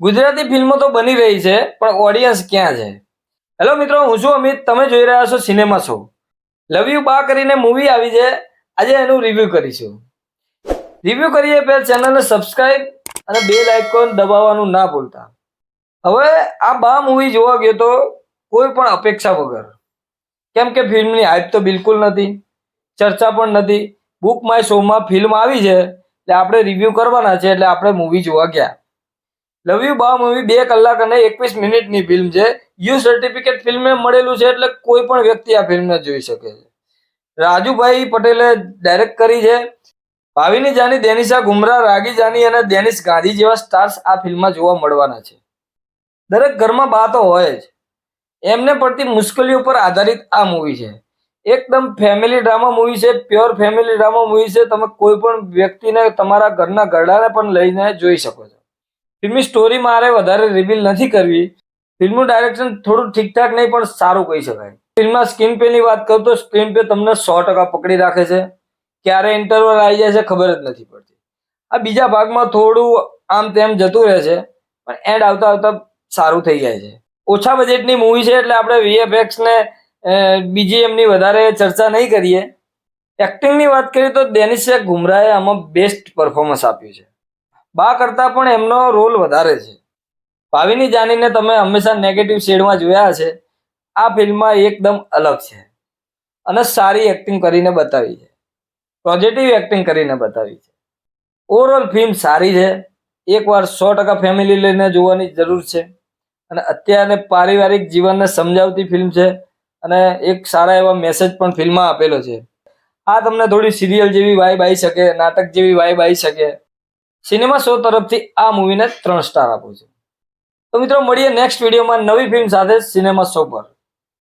ગુજરાતી ફિલ્મો તો બની રહી છે, પણ ઓડિયન્સ ક્યાં છે? હેલો મિત્રો, હું છું અમિત. તમે જોઈ રહ્યા છો સિનેમા શો લવ યુ બા કરીને મૂવી આવી છે. આજે એનું રિવ્યુ કરીશું. રિવ્યુ કરીએ પહેલાં ચેનલને સબસ્ક્રાઇબ અને બેલ આઇકોન દબાવવાનું ના ભૂલતા. હવે આ બા મૂવી જોવા ગયો તો કોઈ પણ અપેક્ષા વગર. કેમ કે ફિલ્મની હાઇપ તો બિલકુલ નથી, ચર્ચા પણ નથી. બુક માય શોમાં ફિલ્મ આવી છે, એટલે આપણે રિવ્યુ કરવાના છે, એટલે આપણે મૂવી જોવા ગયા. લવ યુ બા મૂવી બે કલાક અને એકવીસ મિનિટની ફિલ્મ છે. યુ સર્ટિફિકેટ ફિલ્મે મળેલું છે એટલે કોઈ પણ વ્યક્તિ આ ફિલ્મને જોઈ શકે છે. રાજુભાઈ પટેલે ડાયરેક્ટ કરી છે. ભાવિની જાની દેનિશા ગુમરા, રાગી જાની અને દેનિશ ગાંધી જેવા સ્ટાર્સ આ ફિલ્મમાં જોવા મળવાના છે. દરેક ઘરમાં બા તો હોય જ. એમને પડતી મુશ્કેલીઓ પર આધારિત આ મૂવી છે. એકદમ ફેમિલી ડ્રામા મૂવી છે પ્યોર ફેમિલી ડ્રામા મૂવી છે. તમે કોઈ પણ વ્યક્તિને તમારા ઘરના ગરડાને પણ લઈને જોઈ શકો છો. ફિલ્મની સ્ટોરી મારે વધારે રિવીલ નથી કરવી. ફિલ્મનું ડાયરેક્શન થોડું ઠીકઠાક નહીં, પણ સારું કહી શકાય. ફિલ્મમાં સ્ક્રીન પેની વાત કરું તો સ્ક્રીન પે તમને સો ટકા પકડી રાખે છે. ક્યારે ઇન્ટરવલ આવી જાય છે ખબર જ નથી પડતી. આ બીજા ભાગમાં થોડું આમ તેમ જતું રહે છે, પણ એન્ડ આવતા આવતા સારું થઈ જાય છે. ઓછા બજેટની મૂવી છે એટલે આપણે વીએફએક્સ ને બીજી એમની વધારે ચર્ચા નહીં કરીએ. એક્ટિંગની વાત કરીએ તો ડેનિશે ગુમરાએ આમાં બેસ્ટ પરફોર્મન્સ આપ્યું છે. બા કરતા પણ એમનો રોલ વધારે છે. ભાવિની જાનીને તમે હંમેશા નેગેટિવ શેડમાં જોયા છે આ ફિલ્મમાં એકદમ અલગ છે. અને સારી એક્ટિંગ કરીને બતાવી છે. પોઝિટિવ એક્ટિંગ કરીને બતાવી છે. ઓવરઓલ ફિલ્મ સારી છે. એકવાર સો ટકા ફેમિલી લઈને જોવાની જરૂર છે. અને અત્યારે પારિવારિક જીવનને સમજાવતી ફિલ્મ છે. અને એક સારા એવા મેસેજ પણ ફિલ્મમાં આપેલો છે. આ તમને થોડી સિરિયલ જેવી વાઇબ આવી શકે, નાટક જેવી વાઇબ આવી શકે. સિનેમા શો તરફથી આ મૂવીને ત્રણ સ્ટાર આપું છું. તો મિત્રો, મળીએ નેક્સ્ટ વિડીયોમાં નવી ફિલ્મ સાથે સિનેમા શો પર.